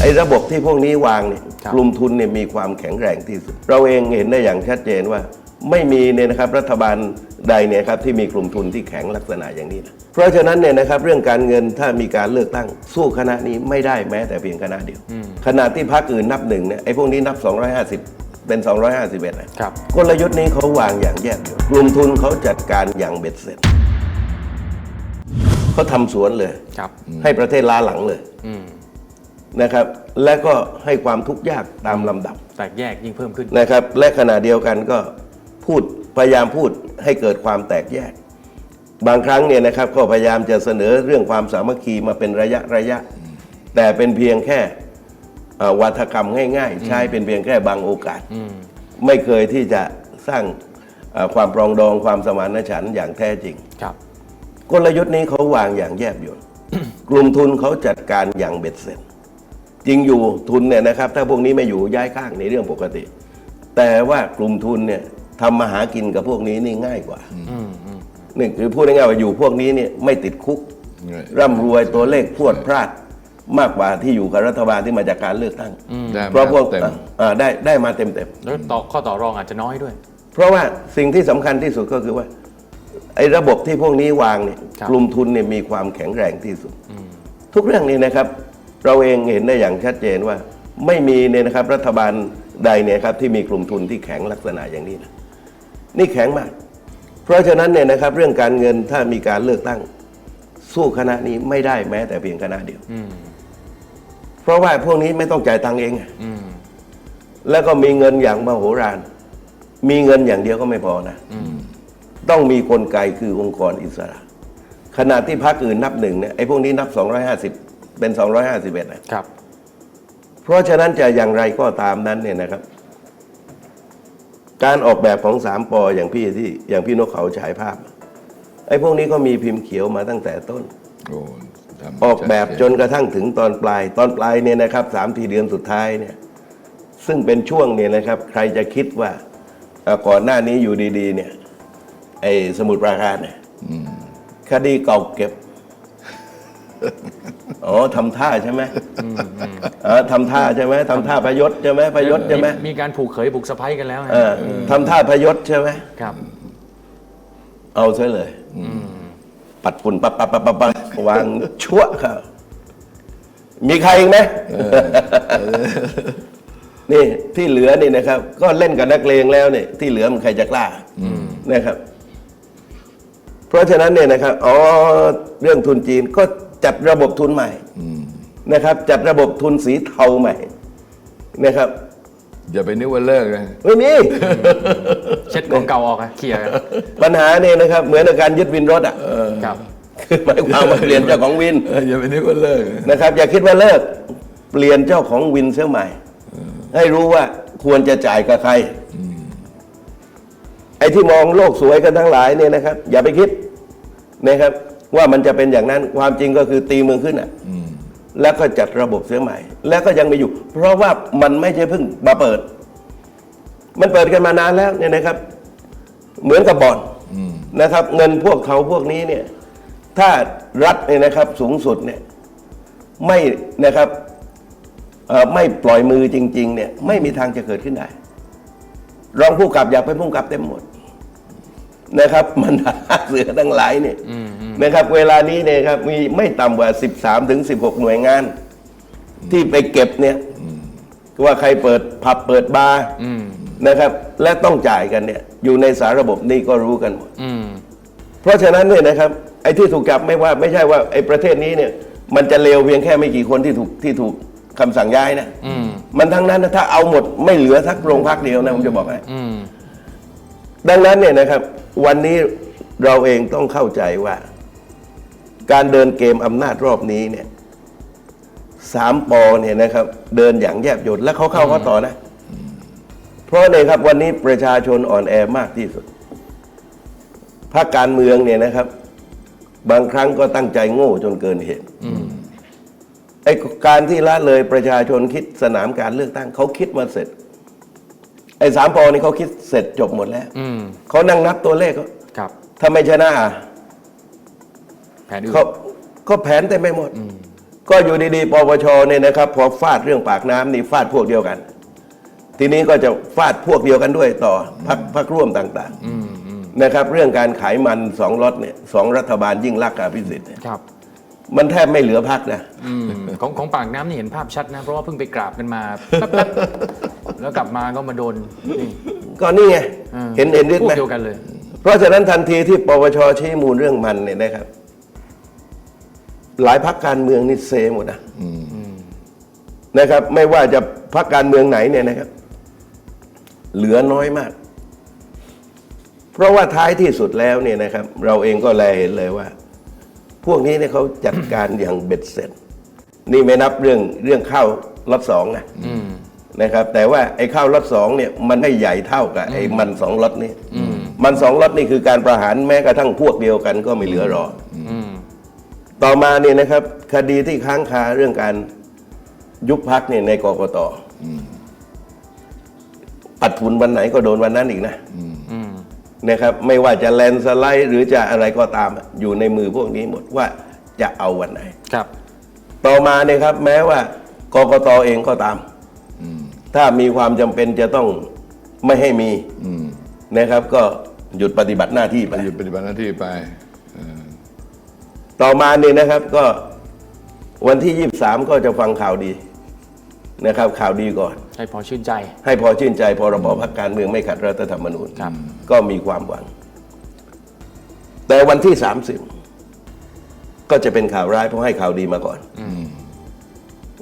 ไอ้ระบบที่พวกนี้วางเนี่ยครับกลุ่มทุนเนี่ยมีความแข็งแรงที่สุด เราเองเห็นได้อย่างชัดเจนว่า ไม่มีเนี่ยนะครับรัฐบาลใดเนี่ยครับที่มีกลุ่มทุนที่แข็งลักษณะอย่างนี้นะเพราะฉะนั้นเนี่ยนะครับเรื่องการเงินถ้ามีการเลือกตั้ง สู้คณะนี้ไม่ได้แม้แต่เพียงคณะเดียวขณะที่พรรคอื่นนับหนึ่งเนี่ยไอ้พวกนี้นับ 250 เป็น 251นะครับกลยุทธ์นี้เขาวางอย่างแยบยลกลุ่มทุนเขาจัดการอย่างเบ็ดเสร็จเขาทำสวนเลยครับให้ประเทศล้าหลังเลยอืม นะครับ และก็ให้ความทุกข์ยากตามลำดับแตกแยกยิ่งเพิ่มขึ้น นะครับ และขณะเดียวกันก็พูดพยายามพูดให้เกิดความแตกแยก บางครั้งเนี่ยนะครับก็พยายามจะเสนอเรื่องความสามัคคีมาเป็นระยะระยะ แต่เป็นเพียงแค่เอ่อวัฒกรรมง่าย ๆ ใช้เป็นเพียงแค่บางโอกาส อืม ไม่เคยที่จะสร้างเอ่อความปรองดองความสมานฉันท์อย่างแท้จริง ครับ กลยุทธ์นี้เขาวางอย่างแยบยล กลุ่มทุนเขาจัดการอย่างเบ็ดเสร็จ จริงอยู่ทุนเนี่ยนะครับถ้าพวกนี้ไม่อยู่ย้ายข้างในเรื่องปกติ แต่ว่ากลุ่มทุนเนี่ยทำมาหากินกับพวกนี้นี่ง่ายกว่าอืมอืมนี่คือพูดง่ายๆว่าอยู่พวกนี้เนี่ยไม่ติดคุก ร่ำรวยตัวเลขพรวดพลาดมากกว่าที่อยู่กับรัฐบาลที่มาจากการเลือกตั้งได้เพราะพวกเต็มอ่าได้ได้มาเต็มเต็มๆแล้วต่อข้อต่อรองอาจจะน้อยด้วย เพราะว่าสิ่งที่สำคัญที่สุดก็คือว่าไอ้ระบบที่พวกนี้วางเนี่ยครับกลุ่มทุนเนี่ยมีความแข็งแรงที่สุด ทุกเรื่องนี้นะครับ เราเองเห็นได้อย่างชัดเจนว่า ไม่มีเนี่ยนะครับรัฐบาลใดเนี่ยครับที่มีกลุ่มทุนที่แข็งลักษณะอย่างนี้นะนี่แข็งมาก เพราะฉะนั้นเนี่ยนะครับเรื่องการเงินถ้ามีการเลือกตั้ง สู้คณะนี้ไม่ได้แม้แต่เพียงคณะเดียวอืมเพราะว่าพวกนี้ไม่ต้องจ่ายตังค์เองไงอืมแล้วก็มีเงินอย่างมโหฬารมีเงินอย่างเดียวก็ไม่พอนะอืมต้องมีกลไกคือองค์กรอิสระ ขณะที่พรรคอื่นนับหนึ่งเนี่ยไอ้พวกนี้นับ 250 เป็น 251นะครับ เพราะฉะนั้นจะอย่างไรก็ตามนั้นเนี่ยนะครับ การออกแบบของสามปออย่างพี่ที่อย่างพี่นกเขาฉายภาพ ไอ้พวกนี้ก็มีพิมพ์เขียวมาตั้งแต่ต้น โอ้ทำออกแบบชัดจนกระทั่งถึงตอนปลาย ตอนปลายเนี่ยนะครับสามทีเดือนสุดท้ายเนี่ย ซึ่งเป็นช่วงเนี่ยนะครับ ใครจะคิดว่าเอ่อก่อนหน้านี้อยู่ดี ๆ เนี่ยไอ้สมุดปราการเนี่ยคดีเก่าเก็บ อ๋อทำท่าใช่ไหมอ๋อทำท่าใช่ไหมทำท่าพยศใช่ไหมพยศใช่ไหมมีการผูกเขยผูกสะพ้ยกันแล้วไงเออทำท่าพยศใช่ไหมครับ เอาซะเลยปัดฝุ่นปับปับปับปับปับวางชั่วครับมีใครอีกไหมนี่ที่เหลือนี่นะครับ ก็เล่นกับนักเลงแล้วเนี่ยที่เหลือมันใครจะกล้านะครับ เพราะฉะนั้นเนี่ยนะครับอ๋อเรื่องทุนจีนก็ จัดระบบทุนใหม่นะครับ จัดระบบทุนสีเทาใหม่นะครับ อย่าไปนึกว่าเลิกนะไม่มี เช็ดของเก่าออกอะเคลียร์กันปัญหาเนี่ยนะครับ เหมือนกับการยึดวินรถอะครับคือหมายความว่าเปลี่ยนเจ้าของวินเอออย่าไปนึกว่าเลิกนะนะครับ อย่าคิดว่าเลิก เปลี่ยนเจ้าของวินเสียใหม่ ให้รู้ว่าควรจะจ่ายกับใครไอ้ที่มองโลกสวยกันทั้งหลายเนี่ยนะครับ อย่าไปคิดนะครับ ว่ามันจะเป็นอย่างนั้นความจริงก็คือตีเมืองขึ้นอะแล้วก็จัดระบบเสียใหม่ แล้วก็ยังมีอยู่ เพราะว่ามันไม่ใช่เพิ่งมาเปิด มันเปิดกันมานานแล้วเนี่ยนะครับ เหมือนกับบ่อนนะครับ เงินพวกเขาพวกนี้เนี่ย ถ้ารัฐเนี่ยนะครับสูงสุดเนี่ย ไม่นะครับเอ่อไม่ปล่อยมือจริง ๆ เนี่ย ไม่มีทางจะเกิดขึ้นได้ รองผู้กำกับอยากเป็นผู้กำกับเต็มหมดนะครับ มันหาเสือทั้งหลายเนี่ย นะครับ เวลานี้เนี่ยครับมีไม่ต่ำกว่า 13 ถึง 16 หน่วยงาน ที่ไปเก็บเนี่ยว่าใครเปิดผับเปิดบาร์นะครับ และต้องจ่ายกันเนี่ยอยู่ในสาระบบนี่ก็รู้กันหมดอืมเพราะฉะนั้นเนี่ยนะครับไอ้ที่ถูกจับไม่ว่าไม่ใช่ว่าไอ้ประเทศนี้เนี่ย มันจะเลวเพียงแค่ไม่กี่คนที่ถูกที่ถูกคำสั่งย้ายนะอืมมันทั้งนั้นนะถ้าเอาหมดไม่เหลือสักโรงพักเดียวนะผมจะบอกให้อืมดังนั้นเนี่ยนะครับ วันนี้เราเองต้องเข้าใจว่า การเดินเกมอำนาจรอบนี้เนี่ยสามปอเนี่ยนะครับ เดินอย่างแยบยลและเขาเข้าเขาต่อนะ เพราะเนี่ยครับวันนี้ประชาชนอ่อนแอมากที่สุดภาคการเมืองเนี่ยนะครับ บางครั้งก็ตั้งใจโง่จนเกินเหตุไอ้การที่ละเลยประชาชนคิดสนามการเลือกตั้งเขาคิดมาเสร็จ ไอ้สามปอนี่เขาคิดเสร็จจบหมดแล้วอืมเขานั่งนับตัวเลขเขาครับถ้าไม่ชนะอะ แผนอื่นเขาก็แผนเต็มไปหมด ก็อยู่ดีๆปปชเนี่ยนะครับพอฟาดเรื่องปากน้ำนี่ฟาดพวกเดียวกัน ทีนี้ก็จะฟาดพวกเดียวกันด้วยต่อพักพักร่วมต่างๆนะครับ เรื่องการขายมันสองล็อตเนี่ยสองรัฐบาลยิ่งรักษณ์กับพิสิทธิ์เนี่ยครับมันแทบไม่เหลือพักนะอืมของของปากน้ำนี่เห็นภาพชัดนะ เพราะว่าเพิ่งไปกราบกันมาแป๊บๆแล้วกลับมาก็มาโดนนี่ก็นี่ไงอ่าเห็นเห็นฤทพธิ์วไหมกเดียวกันเลย เพราะฉะนั้นทันทีที่ปปชชี้มูลเรื่องมันเนี่ยนะครับ หลายพักการเมืองนี่เซหมดนะนะครับ ไม่ว่าจะพักการเมืองไหนเนี่ยนะครับ เหลือน้อยมาก เพราะว่าท้ายที่สุดแล้วเนี่ยนะครับ เราเองก็แลเห็นเลยว่า พวกนี้เนี่ยเขาจัดการอย่างเบ็ดเสร็จ นี่ไม่นับเรื่องเรื่องข้าวรอบสองนะนะครับ แต่ว่าไอ้ข้าวรอบสองเนี่ยมันไม่ใหญ่เท่ากับไอ้มันสองรถนี้มันสองรถนี่คือการประหารแม้กระทั่งพวกเดียวกันก็ไม่เหลือรออ ต่อมาเนี่ยนะครับ คดีที่ค้างคาเรื่องการยุบพักเนี่ยในกกตปัดฝุ่นวันไหนก็โดนวันนั้นอีกนะนะครับ ไม่ว่าจะแลนด์สไลด์หรือจะอะไรก็ตามอะอยู่ในมือพวกนี้หมดว่าจะเอาวันไหนครับ ต่อมาเนี่ยครับ แม้ว่ากกตเองก็ตามถ้ามีความจำเป็นจะต้องไม่ให้มีนะครับ ก็หยุดปฏิบัติหน้าที่ไปหยุดปฏิบัติหน้าที่ไปเออ ต่อมาเนี่ยนะครับก็วันที่ยี่สามก็จะฟังข่าวดีนะครับ ข่าวดีก่อน ให้พอชื่นใจ ให้พอชื่นใจพรบพักการเมืองไม่ขัดรัฐธรรมนูญครับ ก็มีความหวัง แต่วันที่สามสิบก็จะเป็นข่าวร้ายเพราะให้ข่าวดีมาก่อน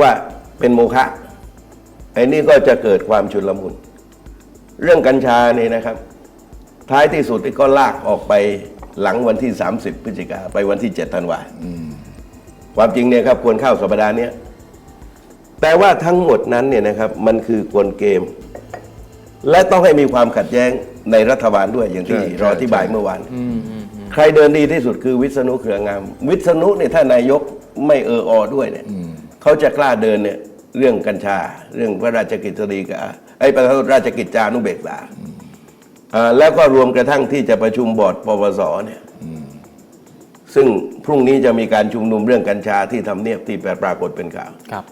ว่าเป็นโมฆะไอ้นี่ก็จะเกิดความชุลมุนเรื่องกัญชาเนี่ยนะครับ ท้ายที่สุดก็ลากออกไป หลังวันที่ 30 พฤศจิกาไปวันที่ 7 ธันวาความจริงเนี่ยครับควรเข้าสัปดาห์เนี้ยแต่ว่าทั้งหมดนั้นเนี่ยนะครับมันคือกลเกม และต้องให้มีความขัดแย้งในรัฐบาลด้วยอย่างที่เราอธิบายเมื่อวานใครเดินดีที่สุดคือวิษณุเครืองาม วิษณุเนี่ยถ้านายกไม่เอออด้วยเนี่ยเขาจะกล้าเดินเนี่ยเรื่องกัญชา เรื่องพระราชกิจสีกาไอ้พระราชกิจจานุเบกษาอ่า แล้วก็รวมกระทั่งที่จะประชุมบอร์ดปปสเนี่ยซึ่งพรุ่งนี้จะมีการชุมนุมเรื่องกัญชาที่ทำเนียบที่ปรากฏเป็นข่าวครับ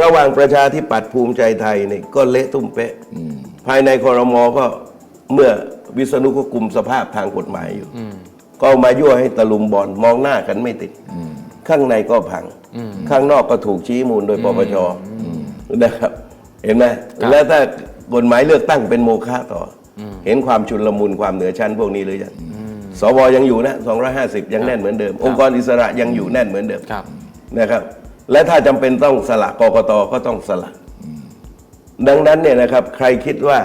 ระหว่างประชาธิปัตย์ภูมิใจไทยเนี่ยก็เละตุ้มเป๊ะภายในคอรมอก็เมื่อวิษณุก็กลุ่มสภาพทางกฎหมายอยู่ก็เอามายั่วให้ตะลุมบอลมองหน้ากันไม่ติดข้างในก็พัง ข้างนอกก็ถูกชี้มูลโดยปปชนะครับ เห็นไหมครับแล้วถ้ากฎหมายเลือกตั้งเป็นโมฆะต่ออ เห็นความชุนลมุนความเหนือชั้นพวกนี้หรือยังสวยังอยู่นะ250 ยังแน่นเหมือนเดิม องค์กรอิสระยังอยู่แน่นเหมือนเดิมครับนะครับ และถ้าจำเป็นต้องสละกกตก็ต้องสละดังนั้นเนี่ยนะครับ ใครคิดว่า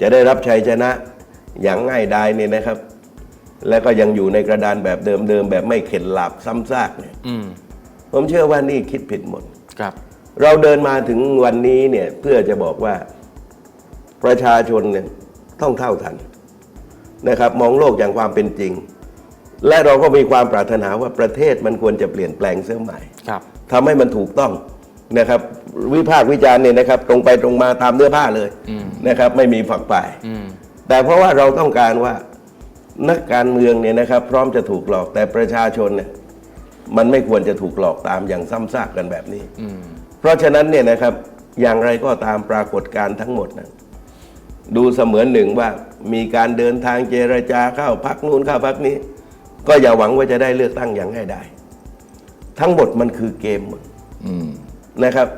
จะได้รับชัยชนะอย่างง่ายดายเนี่ยนะครับ และก็ยังอยู่ในกระดานแบบเดิมๆแบบไม่เข็ดหลาบซ้ำซากเนี่ยอืมผมเชื่อว่านี่คิดผิดหมดครับ เราเดินมาถึงวันนี้เนี่ยเพื่อจะบอกว่า ประชาชนเนี่ยต้องเท่าทันนะครับมองโลกอย่างความเป็นจริง และเราก็มีความปรารถนาว่าประเทศมันควรจะเปลี่ยนแปลงเสียใหม่ครับทำให้มันถูกต้องนะครับวิพากษ์วิจารณ์เนี่ยนะครับ ตรงไปตรงมาตามเนื้อผ้าเลยนะครับ ไม่มีฝักฝ่ายอืมแต่เพราะว่าเราต้องการว่านักการเมืองเนี่ยนะครับ พร้อมจะถูกหลอกแต่ประชาชนเนี่ยมันไม่ควรจะถูกหลอกตามอย่างซ้ำซากกันแบบนี้อืมเพราะฉะนั้นเนี่ยนะครับอย่างไรก็ตามปรากฏการณ์ทั้งหมดนะ ดูเสมือนหนึ่งว่ามีการเดินทางเจรจาเข้าพักนู้นเข้าพักนี้ ก็อย่าหวังว่าจะได้เลือกตั้งอย่างง่ายได้ ทั้งหมดมันคือเกมหมดอืมนะครับ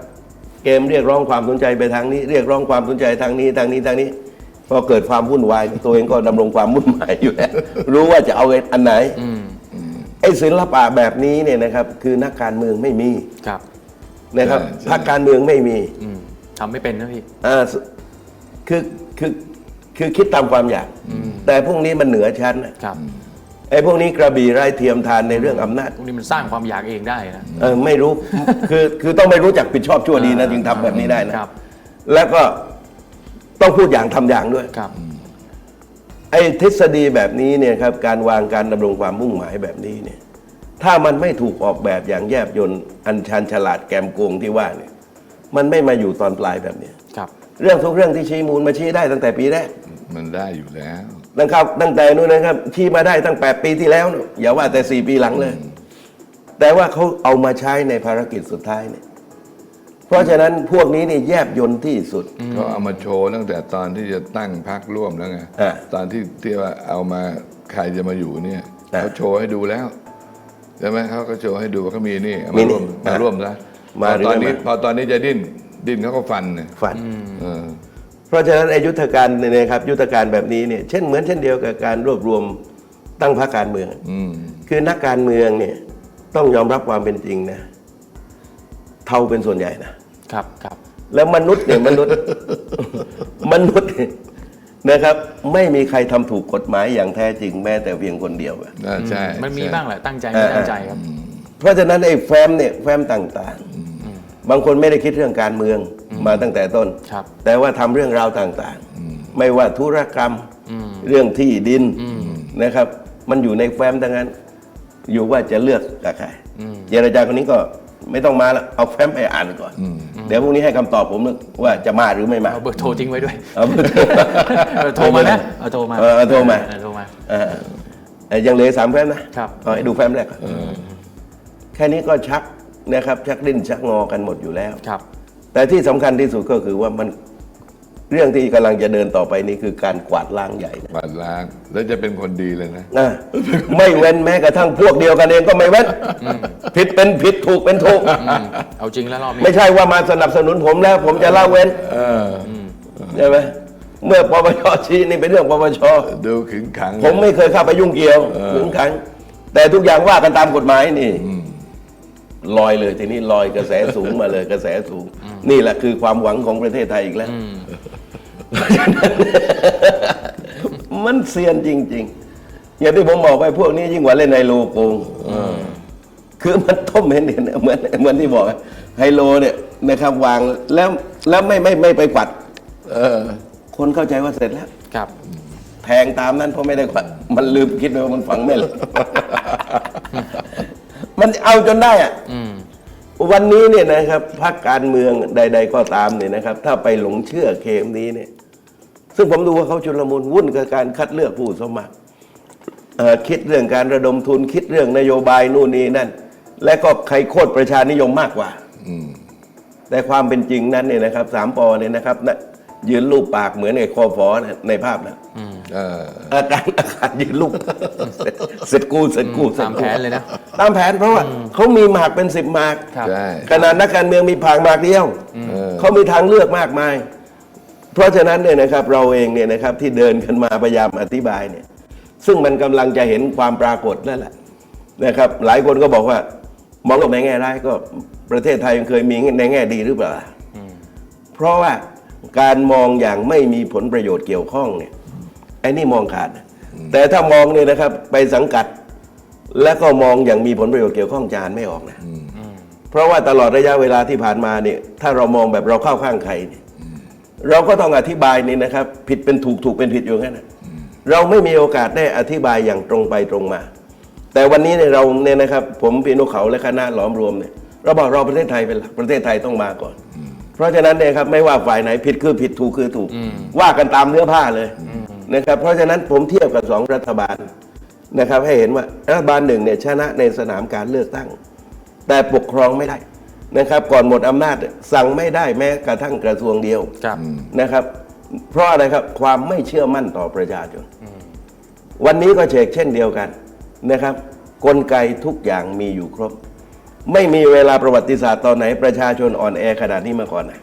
เกมเรียกร้องความสนใจไปทางนี้ เรียกร้องความสนใจทางนี้ทางนี้ทางนี้พอเกิดความวุ่นวายตัวเองก็ดำรงความวุ่นวายอยู่แล้วรู้ว่าจะเอาอันไหนไอ้ศิลปะแบบนี้เนี่ยนะครับ คือนักการเมืองไม่มีครับ นะครับใช่ใช่พรรคการเมืองไม่มีอืมทำไม่เป็นนะพี่อ่าส คือคือคือคิดตามความอยาก แต่พวกนี้มันเหนือชั้นน่ะครับไอ้พวกนี้กระบี่ไร้เทียมทานในเรื่องอำนาจ พวกนี้มันสร้างความอยากเองได้นะ เออไม่รู้ คือคือต้องไม่รู้จักผิดชอบชั่วดีนะ จึงทำแบบนี้ได้นะ ครับ แล้วก็ต้องพูดอย่างทำอย่างด้วย ครับ ไอ้ทฤษฎีแบบนี้เนี่ยครับการวางการดำรงความมุ่งหมายแบบนี้เนี่ย ถ้ามันไม่ถูกออกแบบอย่างแยบยลอันชันฉลาดแกมโกงที่ว่าเนี่ย มันไม่มาอยู่ตอนปลายแบบเนี้ย ครับ เรื่องทุกเรื่องที่ชี้มูลมาชี้ได้ตั้งแต่ปีแรกมันได้อยู่แล้วนะครับตั้งแต่นู้นนะครับชี้มาได้ตั้งแปดปีที่แล้วนู่นอย่าว่าแต่สี่ปีหลังเลย แต่ว่าเขาเอามาใช้ในภารกิจสุดท้ายเนี่ยเพราะฉะนั้นพวกนี้นี่แยบยนต์ที่สุด เขาเอามาโชว์ตั้งแต่ตอนที่จะตั้งพักร่วมแล้วไงอ่าตอนที่ที่ว่าเอามาใครจะมาอยู่เนี่ยอ่าเขาโชว์ให้ดูแล้วใช่ไหมเขาก็โชว์ให้ดูว่าเขามีนี่เอามีมานี่ร่วมอ่ามาร่วมซะมาพอตอนนี้หรือไม่มา พอตอนนี้จะดิ้น ดิ้นเขาก็ฟันเนี่ยฝัน เออ เพราะฉะนั้นไอ้ยุทธการเนี่ยนะครับยุทธการแบบนี้เนี่ยเช่นเหมือนเช่นเดียวกับการรวบรวมตั้งพรรคการเมือง อืม คือนักการเมืองเนี่ยต้องยอมรับความเป็นจริงนะเท่าเป็นส่วนใหญ่นะ ครับครับ แล้วมนุษย์เนี่ยมนุษย์ มนุษย์เนี่ยนะครับ ไม่มีใครทำถูกกฎหมายอย่างแท้จริงแม้แต่เพียงคนเดียวอะ อ่าใช่มันมีใช่ บ้างแหละตั้งใจไม่ตั้งใจครับ เพราะฉะนั้นไอ้แฟ้มเนี่ยแฟ้มต่าง ๆ บางคนไม่ได้คิดเรื่องการเมืองมาตั้งแต่ต้น ครับแต่ว่าทำเรื่องราวต่างๆ ไม่ว่าธุรกรรมเรื่องที่ดินนะครับ มันอยู่ในแฟ้มทั้งนั้น อยู่ว่าจะเลือกกับใครเจรจาคนนี้ก็ไม่ต้องมาแล้วเอาแฟ้มไปอ่านก่อน เดี๋ยวพรุ่งนี้ให้คำตอบผมว่าจะมาหรือไม่มาเอาเบอร์โทรทิ้งไว้ด้วยเอาเบอร์โทร เออโทรมานะเอาโทรมาเออเอาโทรมา เออโทรมา เออเออยังเหลือสามแฟ้มนะครับ เอาให้ดูแฟ้มแรกก่อนแค่นี้ก็ชัก นะครับชักดิ้นชักงอกันหมดอยู่แล้ว ครับ แต่ที่สำคัญที่สุดก็คือว่ามันเรื่องที่กำลังจะเดินต่อไปนี้คือการกวาดล้างใหญ่นะบาดล้าง แล้วจะเป็นคนดีเลยนะ นะ ไม่เว้นแม้กระทั่งพวกเดียวกันเองก็ไม่เว้นผิดเป็นผิดถูกเป็นถูก อืมเอาจริงแล้วรอบนี้ ไม่ใช่ว่ามาสนับสนุนผมแล้ว ผมจะละเว้นเออใช่ไหมเมื่อปปชชี้นี่เป็นเรื่องปปชดูขึงขัง ผมไม่เคยเข้าไปยุ่งเกี่ยวถึงขังแต่ทุกอย่างว่ากันตามกฎหมายนี่ ลอยเลยทีนี้ลอยกระแสสูงมาเลยกระแสสูง นี่แหละคือความหวังของประเทศไทยอีกแล้วมันเซียนจริง ๆ อย่างที่ผมบอกไปพวกนี้ยิ่งกว่าเล่นไฮโลโกงคือมันต้มเห็นเห็นเหมือนเหมือนที่บอกอะไฮโลเนี่ยนะครับวางแล้วแล้วไม่ไม่ไม่ไปกวัด เออ คนเข้าใจว่าเสร็จแล้ว ครับ แทงตามนั้นเพราะไม่ได้กวัด มันลืมคิดไปว่ามันฝังไม่เลย มันเอาจนได้อะอืม วันนี้เนี่ยนะครับพรรคการเมืองใด ๆ ก็ตามเนี่ยนะครับ ถ้าไปหลงเชื่อเคมนี้เนี่ย ซึ่งผมดูว่าเขาชุลมุนวุ่นกับการคัดเลือกผู้สมัครเอ่อคิดเรื่องการระดมทุนคิดเรื่องนโยบายนู่นนี่นั่น และก็ใครโคตรประชานิยมมากกว่าอืมแต่ความเป็นจริงนั้นเนี่ยนะครับสามปอเนี่ยนะครับนะยืนรูปปากเหมือนไอ้คอฟอนะในภาพนะเออ อาการอาการยืนรูปเสร็จกูเสร็จกูสร็จตามกูแผนเลยนะ ตามแผนเพราะว่าเขามีหมากเป็นสิบหมากครับ ใช่ ขนาดนักการเมืองมีผางหมากเดียวเออเขามีทางเลือกมากมาย เพราะฉะนั้นเนี่ยนะครับเราเองเนี่ยนะครับที่เดินกันมาพยายามอธิบายเนี่ย ซึ่งมันกำลังจะเห็นความปรากฏนั่นแหละนะครับ หลายคนก็บอกว่า มองโลกในแง่ร้ายก็ประเทศไทยยังเคยมีในแง่ดีหรือเปล่า เพราะว่าการมองอย่างไม่มีผลประโยชน์เกี่ยวข้องเนี่ย ไอ้นี่มองขาดนะแต่ถ้ามองเนี่ยนะครับไปสังกัด แล้วก็มองอย่างมีผลประโยชน์เกี่ยวข้องจานไม่ออกนะเพราะว่าตลอดระยะเวลาที่ผ่านมาเนี่ยถ้าเรามองแบบเราเข้าข้างใครเนี่ยเราก็ต้องอธิบายนี่นะครับ ผิดเป็นถูกถูกเป็นผิดอยู่งั้นนะเราไม่มีโอกาสได้อธิบายอย่างตรงไปตรงมา แต่วันนี้เนี่ยเราเนี่ยนะครับ ผมพี่นุเขาและคณะหลอมรวมเนี่ยเราบอกเราประเทศไทยเป็นหลักประเทศไทยต้องมาก่อน เพราะฉะนั้นเนี่ยครับไม่ว่าฝ่ายไหนผิดคือผิดถูกคือถูก ว่ากันตามเนื้อผ้าเลย นะครับเพราะฉะนั้นผมเทียบกับสองรัฐบาลนะครับให้เห็นว่ารัฐบาลหนึ่งเนี่ยชนะในสนามการเลือกตั้ง แต่ปกครองไม่ได้นะครับ ก่อนหมดอำนาจเนี่ยสั่งไม่ได้แม้กระทั่งกระทรวงเดียวครับนะครับ เพราะอะไรครับความไม่เชื่อมั่นต่อประชาชนวันนี้ก็เชกเช่นเดียวกันนะครับ กลไกทุกอย่างมีอยู่ครบ ไม่มีเวลาประวัติศาสตร์ตอนไหนประชาชนอ่อนแอขนาดนี้มาก่อนนะ